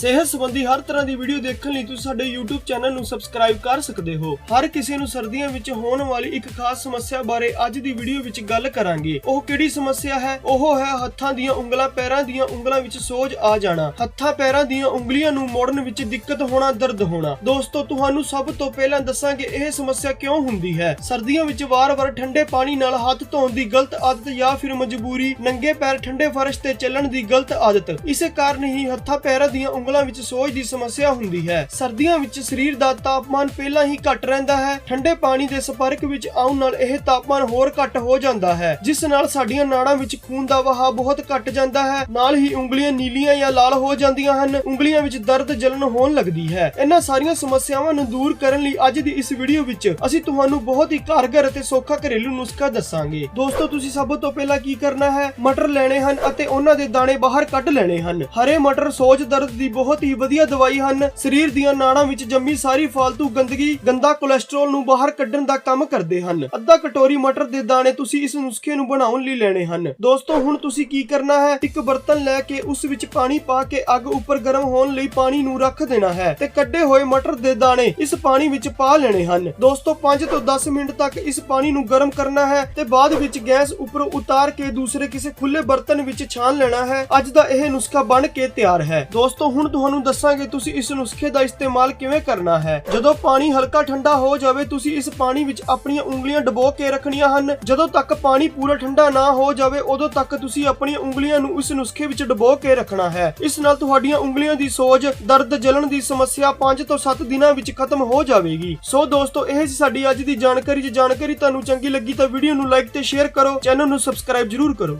ਸਿਹਤ ਸੰਬੰਧੀ ਹਰ ਤਰ੍ਹਾਂ ਦੀ ਵੀਡੀਓ ਦੇਖਣ ਲਈ ਤੁਸੀਂ ਸਾਡੇ YouTube ਚੈਨਲ ਨੂੰ ਸਬਸਕ੍ਰਾਈਬ ਕਰ ਸਕਦੇ ਹੋ। ਹਰ ਕਿਸੇ ਨੂੰ ਸਰਦੀਆਂ ਵਿੱਚ ਹੋਣ ਵਾਲੀ ਇੱਕ ਖਾਸ ਸਮੱਸਿਆ ਬਾਰੇ ਅੱਜ ਦੀ ਵੀਡੀਓ ਵਿੱਚ ਗੱਲ ਕਰਾਂਗੇ। ਉਹ ਕਿਹੜੀ ਸਮੱਸਿਆ ਹੈ? ਉਹ ਹੈ ਹੱਥਾਂ ਦੀਆਂ ਉਂਗਲਾਂ, ਪੈਰਾਂ ਦੀਆਂ ਉਂਗਲਾਂ ਵਿੱਚ ਸੋਜ ਆ ਜਾਣਾ। ਹੱਥਾਂ, ਪੈਰਾਂ ਦੀਆਂ ਉਂਗਲੀਆਂ ਨੂੰ ਮੋੜਨ ਵਿੱਚ ਦਿੱਕਤ ਹੋਣਾ, ਦਰਦ ਹੋਣਾ। ਦੋਸਤੋ, ਤੁਹਾਨੂੰ ਸਭ ਤੋਂ ਪਹਿਲਾਂ ਦੱਸਾਂਗੇ ਇਹ ਸਮੱਸਿਆ ਕਿਉਂ ਹੁੰਦੀ ਹੈ? ਸਰਦੀਆਂ ਵਿੱਚ ਵਾਰ-ਵਾਰ ਠੰਡੇ ਪਾਣੀ ਨਾਲ ਹੱਥ ਧੋਣ ਦੀ ਗਲਤ ਆਦਤ ਜਾਂ ਫਿਰ ਮਜਬੂਰੀ, ਨੰਗੇ ਪੈਰ ਠੰਡੇ ਫਰਸ਼ ਤੇ ਚੱਲਣ ਦੀ ਗਲਤ ਆਦਤ। ਇਸੇ ਕਾਰਨ ਹੀ ਹੱਥਾਂ, ਪੈਰਾਂ ਦੀਆਂ ਉਂਗਲਾਂ ਵਿੱਚ ਸੋਜ ਦੀ ਸਮੱਸਿਆ ਹੁੰਦੀ ਹੈ। ਸਰਦੀਆਂ ਵਿੱਚ ਸਰੀਰ ਦਾ ਤਾਪਮਾਨ ਪਹਿਲਾਂ ਹੀ ਘੱਟ ਰਹਿੰਦਾ ਹੈ। ਠੰਡੇ ਪਾਣੀ ਦੇ ਸੰਪਰਕ ਵਿੱਚ ਆਉਣ ਨਾਲ ਇਹ ਤਾਪਮਾਨ ਹੋਰ ਘੱਟ ਹੋ ਜਾਂਦਾ ਹੈ, ਜਿਸ ਨਾਲ ਸਾਡੀਆਂ ਨਾੜਾਂ ਵਿੱਚ ਖੂਨ ਦਾ ਵਹਾਅ ਬਹੁਤ ਘੱਟ ਜਾਂਦਾ ਹੈ। ਨਾਲ ਹੀ ਉਂਗਲੀਆਂ ਨੀਲੀਆਂ ਜਾਂ ਲਾਲ ਹੋ ਜਾਂਦੀਆਂ ਹਨ। ਉਂਗਲੀਆਂ ਵਿੱਚ ਦਰਦ ਜਲਨ ਹੋਣ ਲੱਗਦੀ ਹੈ। ਇਹਨਾਂ ਸਾਰੀਆਂ ਸਮੱਸਿਆਵਾਂ ਨੂੰ ਦੂਰ ਕਰਨ ਲਈ ਅੱਜ ਦੀ ਇਸ ਵੀਡੀਓ ਵਿੱਚ ਅਸੀਂ ਤੁਹਾਨੂੰ ਬਹੁਤ ਹੀ ਕਾਰਗਰ ਅਤੇ ਸੌਖਾ ਘਰੇਲੂ ਨੁਸਖਾ ਦੱਸਾਂਗੇ। ਦੋਸਤੋ, ਤੁਸੀਂ ਸਭ ਤੋਂ ਪਹਿਲਾਂ ਕੀ ਕਰਨਾ ਹੈ? ਮਟਰ ਲੈਣੇ ਹਨ ਅਤੇ ਉਹਨਾਂ ਦੇ ਦਾਣੇ ਬਾਹਰ ਕੱਢ ਲੈਣੇ ਹਨ। ਹਰੇ ਮਟਰ ਸੋਜ ਦਰਦ ਦੀ ਬਹੁਤ ਹੀ ਵਧੀਆ ਦਵਾਈ ਹਨ। ਸਰੀਰ ਦੀਆਂ ਨਾੜਾਂ ਵਿੱਚ ਜੰਮੀ ਸਾਰੀ ਫਾਲਤੂ ਗੰਦਗੀ, ਗੰਦਾ ਕੋਲੇਸਟ੍ਰੋਲ ਨੂੰ ਬਾਹਰ ਕੱਢਣ ਦਾ ਕੰਮ ਕਰਦੇ ਹਨ। ਅੱਧਾ ਕਟੋਰੀ ਮਟਰ ਦੇ ਦਾਣੇ ਤੁਸੀਂ ਇਸ ਨੁਸਖੇ ਨੂੰ ਬਣਾਉਣ ਲਈ ਲੈਣੇ ਹਨ। ਦੋਸਤੋ, ਹੁਣ ਤੁਸੀਂ ਕੀ ਕਰਨਾ ਹੈ? ਇੱਕ ਬਰਤਨ ਲੈ ਕੇ ਉਸ ਵਿੱਚ ਪਾਣੀ ਪਾ ਕੇ ਅੱਗ ਉੱਪਰ ਗਰਮ ਹੋਣ ਲਈ ਪਾਣੀ ਨੂੰ ਰੱਖ ਦੇਣਾ ਹੈ ਤੇ ਕੱਢੇ ਹੋਏ ਮਟਰ ਦੇ ਦਾਣੇ ਇਸ ਪਾਣੀ ਵਿੱਚ ਪਾ ਲੈਣੇ ਹਨ। ਦੋਸਤੋ 5 ਤੋਂ 10 ਮਿੰਟ ਤੱਕ ਇਸ ਪਾਣੀ ਨੂੰ ਗਰਮ ਕਰਨਾ ਹੈ ਤੇ ਬਾਅਦ ਵਿੱਚ ਗੈਸ ਉੱਪਰ ਉਤਾਰ ਕੇ ਦੂਸਰੇ ਕਿਸੇ ਖੁੱਲੇ ਬਰਤਨ ਵਿੱਚ ਛਾਣ ਲੈਣਾ ਹੈ। ਅੱਜ ਦਾ ਇਹ ਨੁਸਖਾ ਬਣ ਕੇ ਤਿਆਰ ਹੈ। ਦੋਸਤੋ, ਹੁਣ ਹੁਣ ਤੁਹਾਨੂੰ ਦੱਸਾਂਗੇ ਤੁਸੀਂ ਇਸ ਨੁਸਖੇ ਦਾ ਇਸਤੇਮਾਲ ਕਿਵੇਂ ਕਰਨਾ ਹੈ। ਜਦੋਂ ਪਾਣੀ ਹਲਕਾ ਠੰਡਾ ਹੋ ਜਾਵੇ, ਤੁਸੀਂ ਇਸ ਪਾਣੀ ਵਿੱਚ ਆਪਣੀਆਂ ਉਂਗਲੀਆਂ ਡਬੋ ਕੇ ਰੱਖਣੀਆਂ ਹਨ। ਜਦੋਂ ਤੱਕ ਪਾਣੀ ਪੂਰਾ ਠੰਡਾ ਨਾ ਹੋ ਜਾਵੇ, ਉਦੋਂ ਤੱਕ ਤੁਸੀਂ ਆਪਣੀਆਂ ਉਂਗਲੀਆਂ ਨੂੰ ਇਸ ਨੁਸਖੇ ਵਿੱਚ ਡਬੋ ਕੇ ਰੱਖਣਾ ਹੈ। ਇਸ ਨਾਲ ਤੁਹਾਡੀਆਂ ਉਂਗਲੀਆਂ ਦੀ ਸੋਜ, ਦਰਦ ਜਲਣ ਦੀ ਸਮੱਸਿਆ 5 ਤੋਂ 7 ਦਿਨਾਂ ਵਿੱਚ ਖਤਮ ਹੋ ਜਾਵੇਗੀ। ਸੋ ਦੋਸਤੋ, ਇਹ ਸੀ ਸਾਡੀ ਅੱਜ ਦੀ ਜਾਣਕਾਰੀ। ਜੇ ਜਾਣਕਾਰੀ ਤੁਹਾਨੂੰ ਚੰਗੀ ਲੱਗੀ ਤਾਂ ਵੀਡੀਓ ਨੂੰ ਲਾਈਕ ਤੇ ਸ਼ੇਅਰ ਕਰੋ ਚੈਨਲ ਨੂੰ ਸਬਸਕ੍ਰਾਈਬ ਜਰੂਰ ਕਰੋ।